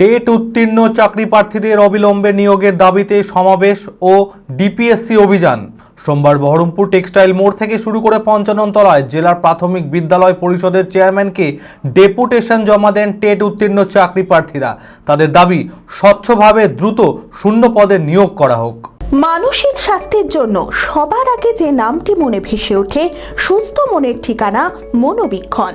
TET উত্তীর্ণ চাকরি প্রার্থীদের অবিলম্বে নিয়োগের দাবিতে সমাবেশ ও ডিপিএসসি অভিযান। সোমবার বহরমপুর টেক্সটাইল মোড় থেকে শুরু করে পঞ্চাননতলায় জেলার প্রাথমিক বিদ্যালয় পরিষদের চেয়ারম্যানকে ডেপুটেশন জমা দেন টেট উত্তীর্ণ চাকরি প্রার্থীরা। তাদের দাবি, স্বচ্ছভাবে দ্রুত শূন্য পদে নিয়োগ করা হোক। মানসিক স্বাস্থ্যের জন্য সবার আগে যে নামটি মনে ভেসে ওঠে, সুস্থ মনের ঠিকানা মনোবীক্ষণ।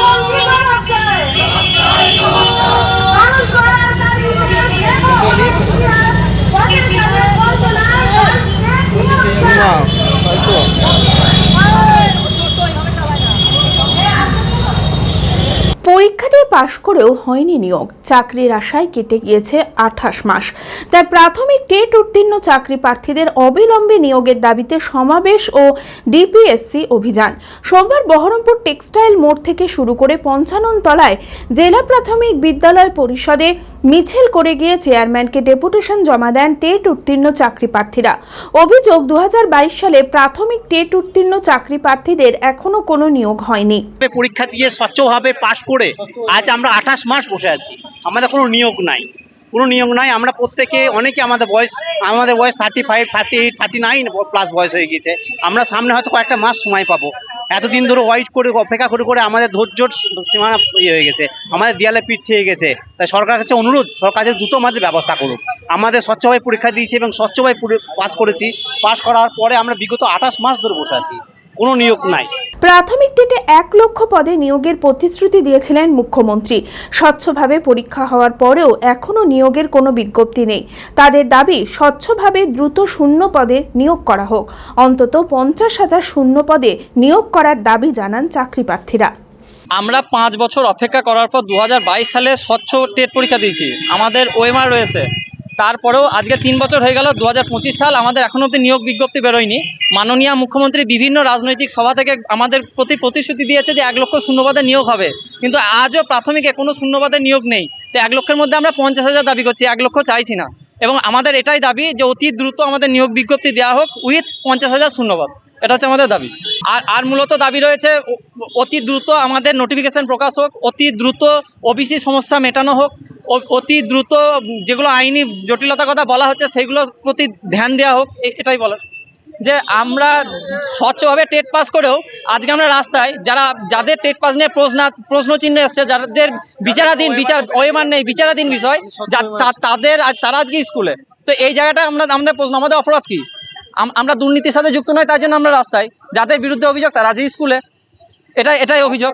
পরীক্ষা দিয়ে পাশ করেও হয়নি নিয়োগ। চাকরির আশায় কেটে গিয়েছে আঠাশ মাস। তাই প্রাথমিক টেট উত্তীর্ণ চাকরি প্রার্থীদের অবিলম্বে নিয়োগের দাবিতে সমাবেশ ও ডিপিএসসি অভিযান। সোমবার বহরমপুর টেক্সটাইল মোড় থেকে শুরু করে পঞ্চানন তলায় জেলা প্রাথমিক বিদ্যালয় পরিষদে মিছিল করে গিয়ে চেয়ারম্যানকে ডেপুটেশন জমা দেন টেট উত্তীর্ণ চাকরি প্রার্থীরা। অভিযোগ দুই হাজার বাইশ সালে প্রাথমিক টেট উত্তীর্ণ চাকরি প্রার্থীদের এখনও কোনো নিয়োগ হয়নি। পরীক্ষা দিয়ে স্বচ্ছভাবে পাশ করে আজ আমরা আঠাশ মাস বসে আছি। আমাদের কোনো নিয়োগ নাই। কোনো নিয়োগ নাই। আমরা প্রত্যেকে, অনেকে আমাদের বয়স আমাদের বয়স thirty five thirty eight thirty nine plus বয়স হয়ে গিয়েছে। আমরা সামনে হয়তো কয়েকটা মাস সময় পাবো। এতদিন ধরে ওয়াইট করে, অপেক্ষা করে করে আমাদের ধৈর্যর সীমানা ইয়ে হয়ে গেছে, আমাদের দেয়ালে পিঠ খেয়ে গেছে। তাই সরকারের কাছে অনুরোধ, সরকার যে দ্রুত আমাদের ব্যবস্থা করুক। আমাদের স্বচ্ছভাবে পরীক্ষা দিয়েছি এবং স্বচ্ছভাবে পাস করেছি। পাস করার পরে আমরা বিগত আঠাশ মাস ধরে বসে আছি। কোনো নিয়োগ নাই। প্রাথমিক টেটে এক লক্ষ পদে নিয়োগের প্রতিশ্রুতি দিয়েছিলেন মুখ্যমন্ত্রী। স্বচ্ছভাবে পরীক্ষা হওয়ার পরেও এখনও নিয়োগের কোনো বিজ্ঞপ্তি নেই। তাদের দাবি, স্বচ্ছভাবে দ্রুত শূন্য পদে নিয়োগ করা হোক। অন্তত পঞ্চাশ হাজার শূন্য পদে নিয়োগ করার দাবি জানান চাকরি প্রার্থীরা। আমরা পাঁচ বছর অপেক্ষা করার পর দু হাজার বাইশ সালে স্বচ্ছ টেট পরীক্ষা দিয়েছি। আমাদের ওএমআর রয়েছে। তারপরেও আজকে তিন বছর হয়ে গেল দু হাজার পঁচিশ সাল আমাদের এখনও অব্দি নিয়োগ বিজ্ঞপ্তি বেরোয়নি। মাননীয় মুখ্যমন্ত্রী বিভিন্ন রাজনৈতিক সভা থেকে আমাদের প্রতি প্রতিশ্রুতি দিয়েছে যে এক লক্ষ শূন্যপদে নিয়োগ হবে। কিন্তু আজও প্রাথমিকে কোনো শূন্যপদে নিয়োগ নেই। তো এক লক্ষের মধ্যে আমরা পঞ্চাশ হাজার দাবি করছি, এক লক্ষ চাইছি না। এবং আমাদের এটাই দাবি যে অতি দ্রুত আমাদের নিয়োগ বিজ্ঞপ্তি দেওয়া হোক উইথ পঞ্চাশ হাজার শূন্যপদ। এটা হচ্ছে আমাদের দাবি। আর আর মূলত দাবি রয়েছে অতি দ্রুত আমাদের নোটিফিকেশন প্রকাশ হোক, অতি দ্রুত ওবিসি সমস্যা মেটানো হোক অতি দ্রুত যেগুলো আইনি জটিলতার কথা বলা হচ্ছে, সেগুলোর প্রতি ধ্যান দেওয়া হোক এটাই বলার। যে আমরা স্বচ্ছভাবে টেট পাস করেও আজকে আমরা রাস্তায় যারা, যাদের টেট পাস নিয়ে প্রশ্ন প্রশ্ন চিহ্ন এসছে, যাদের বিচারাধীন বিচার ওয়েমার নেই, বিচারাধীন বিষয় তাদের তারা আজকে স্কুলে। তো এই জায়গাটা আমরা, আমাদের প্রশ্ন, আমাদের অপরাধ কি? আম- আমরা দুর্নীতির সাথে যুক্ত নয়, তার জন্য আমরা রাস্তায় যাদের বিরুদ্ধে অভিযোগ, তারা আজকে স্কুলে। এটাই এটাই অভিযোগ।